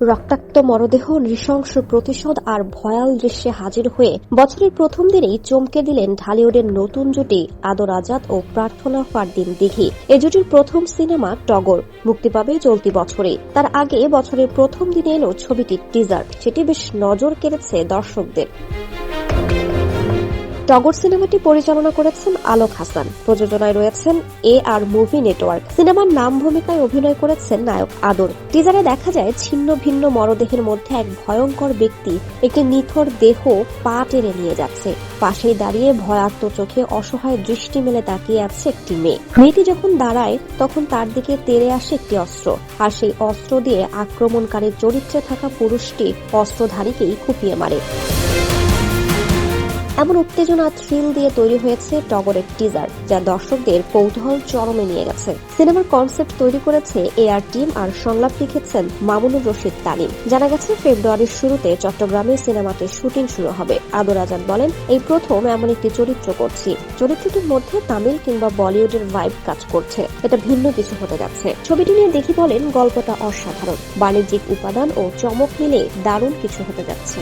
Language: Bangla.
রক্তাক্ত মরদেহ, নৃশংস প্রতিশোধ আর ভয়াল দৃশ্যে হাজির হয়ে বছরের প্রথম দিনেই চমকে দিলেন ঢালিউডের নতুন জুটি, আদর আজাদ ও প্রার্থনা ফারদিন দিঘি। এ জুটির প্রথম সিনেমা টগর। মুক্তি পাবে চলতি বছরে। তার আগে বছরের প্রথম দিনে এলো ছবিটির টিজার সেটি বেশ নজর কেড়েছে দর্শকদের। টগর সিনেমাটি পরিচালনা করেছেন আলোক হাসান। প্রযোজনায় রয়েছেন এ আর মুভি নেটওয়ার্ক। সিনেমার নাম ভূমিকায় অভিনয় করেছেন নায়ক আদর। টিজারে দেখা যায় ছিন্ন ভিন্ন মরদেহের মধ্যে এক ভয়ঙ্কর ব্যক্তি একটি নিথর দেহ পা টেনে নিয়ে যাচ্ছে। পাশেই দাঁড়িয়ে ভয়ার্ত চোখে অসহায় দৃষ্টি মেলে তাকিয়ে আছে একটি মেয়ে। মেয়েটি যখন দাঁড়ায়, তখন তার দিকে তেড়ে আসে একটি অস্ত্র। আর সেই অস্ত্র দিয়ে আক্রমণকারীর চরিত্রে থাকা পুরুষটি অস্ত্রধারীকেই কুপিয়ে মারে। এমন উত্তেজনা থ্রিল দিয়ে তৈরি হয়েছে টগরের টিজার যা দর্শকদের কৌতূহল চরমে নিয়ে গেছে। সিনেমার কনসেপ্ট তৈরি করেছে এআর টিম আর সংলাপ লিখেছেন মামুনুর রশিদ তালিম। জানা গেছে, ফেব্রুয়ারির শুরুতে চট্টগ্রামে সিনেমাটির শুটিং শুরু হবে। আদর আজাদ বলেন, এই প্রথম এমন একটি চরিত্র করছি। চরিত্রটির মধ্যে তামিল কিংবা বলিউডের ভাইব কাজ করছে। এটা ভিন্ন কিছু হতে যাচ্ছে। ছবিটি নিয়ে দেখি বলেন, গল্পটা অসাধারণ। বাণিজ্যিক উপাদান ও চমক মিলে দারুণ কিছু হতে যাচ্ছে।